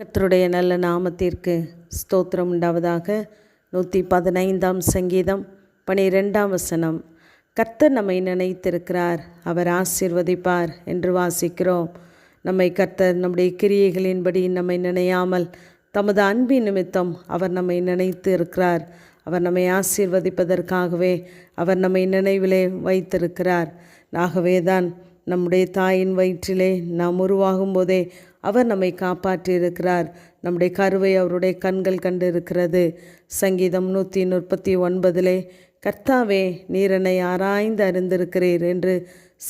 கர்த்தருடைய நல்ல நாமத்திற்கு ஸ்தோத்திரம் உண்டாவதாக. நூற்றி பதினைந்தாம் சங்கீதம் பனிரெண்டாம் வசனம். கர்த்தர் நம்மை நினைத்திருக்கிறார் அவர் ஆசிர்வதிப்பார் என்று வாசிக்கிறோம். நம்மை கர்த்தர் நம்முடைய கிரியைகளின்படி நம்மை நினையாமல் தமது அன்பின் நிமித்தம் அவர் நம்மை நினைத்து இருக்கிறார். அவர் நம்மை ஆசீர்வதிப்பதற்காகவே அவர் நம்மை நினைவிலே வைத்திருக்கிறார். ஆகவே தான் நம்முடைய தாயின் வயிற்றிலே நாம் உருவாகும் போதே அவர் நம்மை காப்பாற்றியிருக்கிறார். நம்முடைய கருவை அவருடைய கண்கள் கண்டிருக்கிறது. சங்கீதம் நூற்றி முப்பத்தி ஒன்பதிலே கர்த்தாவே நீரனை ஆராய்ந்து அறிந்திருக்கிறீர் என்று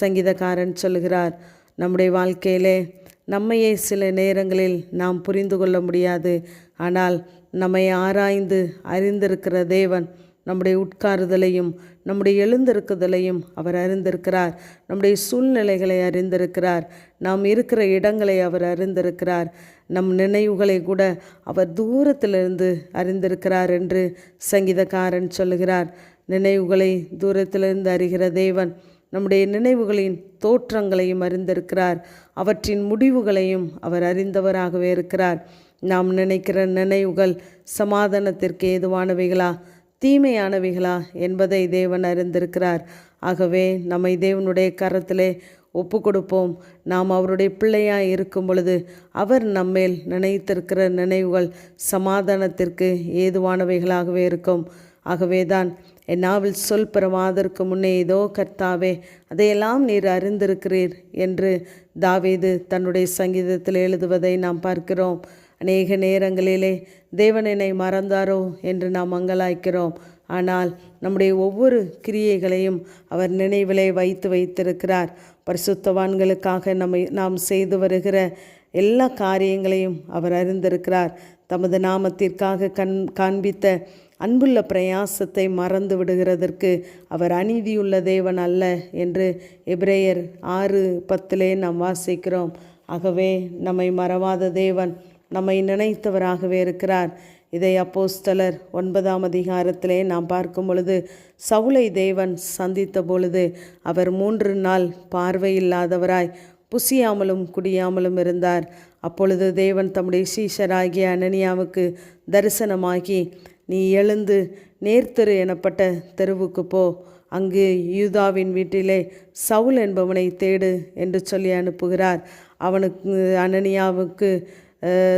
சங்கீதக்காரன் சொல்கிறார். நம்முடைய வாழ்க்கையிலே நம்மையே சில நேரங்களில் நாம் புரிந்து கொள்ள முடியாது. ஆனால் நம்மை ஆராய்ந்து அறிந்திருக்கிற தேவன் நம்முடைய உட்காருதலையும் நம்முடைய எழுந்திருக்குதலையும் அவர் அறிந்திருக்கிறார். நம்முடைய சூழ்நிலைகளை அறிந்திருக்கிறார். நாம் இருக்கிற இடங்களை அவர் அறிந்திருக்கிறார். நம் நினைவுகளை கூட அவர் தூரத்திலிருந்து அறிந்திருக்கிறார் என்று சங்கீதக்காரன் சொல்லுகிறார். நினைவுகளை தூரத்திலிருந்து அறிகிற தேவன் நம்முடைய நினைவுகளின் தோற்றங்களையும் அறிந்திருக்கிறார். அவற்றின் முடிவுகளையும் அவர் அறிந்தவராகவே இருக்கிறார். நாம் நினைக்கிற நினைவுகள் சமாதானத்திற்கு ஏதுவானவைகளா? தீமையானவைகளா என்பதை தேவன் அறிந்திருக்கிறார். ஆகவே நம்மை தேவனுடைய கரத்திலே ஒப்பு கொடுப்போம் நாம் அவருடைய பிள்ளையாக இருக்கும் பொழுது அவர் நம்மேல் நினைத்திருக்கிற நினைவுகள் சமாதானத்திற்கு ஏதுவானவைகளாகவே இருக்கும். ஆகவே தான் என் நாவில் சொல் பெறமாதற்கு முன்னே ஏதோ கர்த்தாவே அதையெல்லாம் நீர் அறிந்திருக்கிறீர் என்று தாவீது தன்னுடைய சங்கீதத்தில் எழுதுவதை நாம் பார்க்கிறோம். அநேக நேரங்களிலே தேவனினை மறந்தாரோ என்று நாம் மங்களாய்க்கிறோம் ஆனால் நம்முடைய ஒவ்வொரு கிரியைகளையும் அவர் நினைவிலே வைத்து வைத்திருக்கிறார். பரிசுத்தவான்களுக்காக நம்மை நாம் செய்து வருகிற எல்லா காரியங்களையும் அவர் அறிந்திருக்கிறார். தமது நாமத்திற்காக கண் காண்பித்த அன்புள்ள பிரயாசத்தை மறந்து விடுகிறதற்கு அவர் அநீதியுள்ள தேவன் அல்ல என்று எப்ரேயர் ஆறு பத்திலே நாம் வாசிக்கிறோம். ஆகவே நம்மை மறவாத தேவன் நம்மை நினைத்தவராகவே இருக்கிறார். இதை அப்போஸ்தலர் ஒன்பதாம் அதிகாரத்திலே நாம் பார்க்கும் பொழுது சவுளை தேவன் சந்தித்த பொழுது அவர் மூன்று நாள் பார்வையில்லாதவராய் புசியாமலும் குடியாமலும் இருந்தார். அப்பொழுது தேவன் தம்முடைய சீஷராகிய அனனியாவுக்கு தரிசனமாகி நீ எழுந்து நேர்த்தெரு எனப்பட்ட தெருவுக்கு போ. அங்கு யூதாவின் வீட்டிலே சவுல் என்பவனை தேடு என்று சொல்லி அனுப்புகிறார். அவனுக்கு அனனியாவுக்கு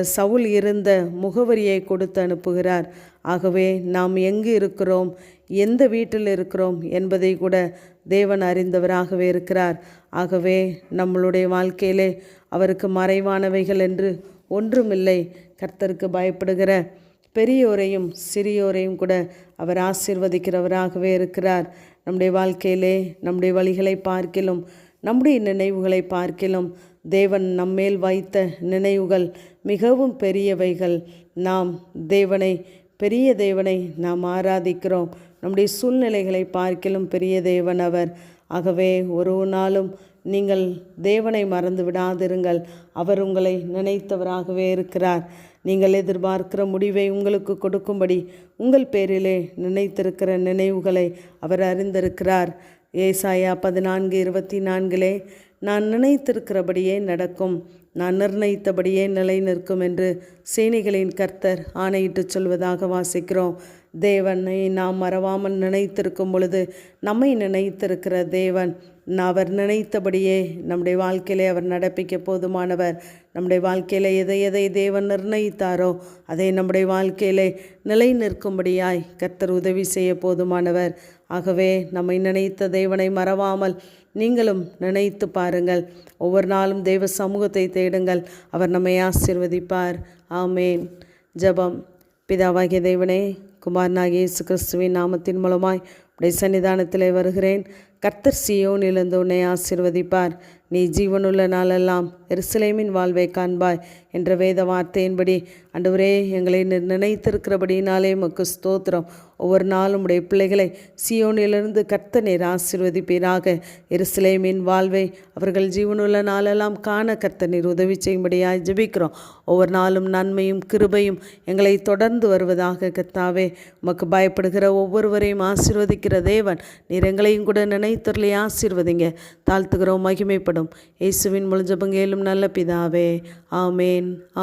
சவுல் இருந்த முகவரியை கொடுத்து அனுப்புகிறார். ஆகவே நாம் எங்கு இருக்கிறோம்? எந்த வீட்டில் இருக்கிறோம்? என்பதை கூட தேவன் அறிந்தவராகவே இருக்கிறார். ஆகவே நம்மளுடைய வாழ்க்கையிலே அவருக்கு மறைவானவைகள் என்று ஒன்றுமில்லை. கர்த்தருக்கு பயப்படுகிற பெரியோரையும் சிறியோரையும் கூட அவர் ஆசிர்வதிக்கிறவராகவே இருக்கிறார். நம்முடைய வாழ்க்கையிலே நம்முடைய வழிகளை பார்க்கிலும் நம்முடைய நினைவுகளை பார்க்கிலும் தேவன் நம்மேல் வைத்த நினைவுகள் மிகவும் பெரியவைகள். நாம் தேவனை பெரிய தேவனை நாம் ஆராதிக்கிறோம். நம்முடைய சூழ்நிலைகளை பார்க்கிலும் பெரிய தேவன் அவர். ஆகவே ஒரு நாளும் நீங்கள் தேவனை மறந்து விடாதிருங்கள். அவர் உங்களை நினைத்தவராகவே இருக்கிறார். நீங்கள் எதிர்பார்க்கிற முடிவை உங்களுக்கு கொடுக்கும்படி உங்கள் பேரிலே நினைத்திருக்கிற நினைவுகளை அவர் அறிந்திருக்கிறார். ஏசாயா பதினான்கு இருபத்தி நான்கிலே நான் நினைத்திருக்கிறபடியே நடக்கும். நான் நிர்ணயித்தபடியே நிலை நிற்கும் என்று சேனைகளின் கர்த்தர் ஆணையிட்டு சொல்வதாக வாசிக்கிறோம். தேவனை நாம் மறவாமல் நினைத்திருக்கும் பொழுது நம்மை நினைத்திருக்கிற தேவன் அவர் நினைத்தபடியே நம்முடைய வாழ்க்கையிலே அவர் நடப்பிக்க போதுமானவர். நம்முடைய வாழ்க்கையில் எதை எதை தேவன் நிர்ணயித்தாரோ அதை நம்முடைய வாழ்க்கையிலே நிலை நிற்கும்படியாய் கர்த்தர் உதவி செய்ய போதுமானவர். ஆகவே நம்மை நினைத்த தேவனை மறவாமல் நீங்களும் நினைத்து பாருங்கள். ஒவ்வொரு நாளும் தெய்வ சமூகத்தை தேடுங்கள். அவர் நம்மை ஆசிர்வதிப்பார். ஆமேன். ஜபம். பிதாவாகிய தேவனே குமாரனாகிய இயேசு கிறிஸ்துவின் நாமத்தின் மூலமாய் உடைய சன்னிதானத்தில் வருகிறேன். கர்த்தர் சியோனிலிருந்து உன்னை ஆசிர்வதிப்பார். நீ ஜீவனுள்ள நாளெல்லாம் எருசலேமின் வாழ்வை காண்பாய் என்ற வேத வார்த்தையின்படி. அன்றுவரே எங்களை நினைத்திருக்கிறபடினாலே மக்கு ஸ்தோத்திரம். ஒவ்வொரு நாளும் உடைய பிள்ளைகளை சியோனிலிருந்து கர்த்த நீர் ஆசிர்வதிப்பீராக. எருசலேமின் வாழ்வை அவர்கள் ஜீவனுள்ள நாளெல்லாம் காண கர்த்த நீர் உதவி செய்யும்படியாக ஜபிக்கிறோம். ஒவ்வொரு நாளும் நன்மையும் கிருபையும் எங்களை தொடர்ந்து வருவதாக கர்த்தாவே உமக்கு பயப்படுகிற ஒவ்வொருவரையும் ஆசிர்வதிக்கிற தேவன். நீர் எங்களையும் கூட நினை நினைத்தரலே ஆசீர்வதிங்க. தாழ்த்துகிறோம் மகிமைப்படும். இயேசுவின் முழுஜபங்கேலும் நல்ல பிதாவே. ஆமேன்.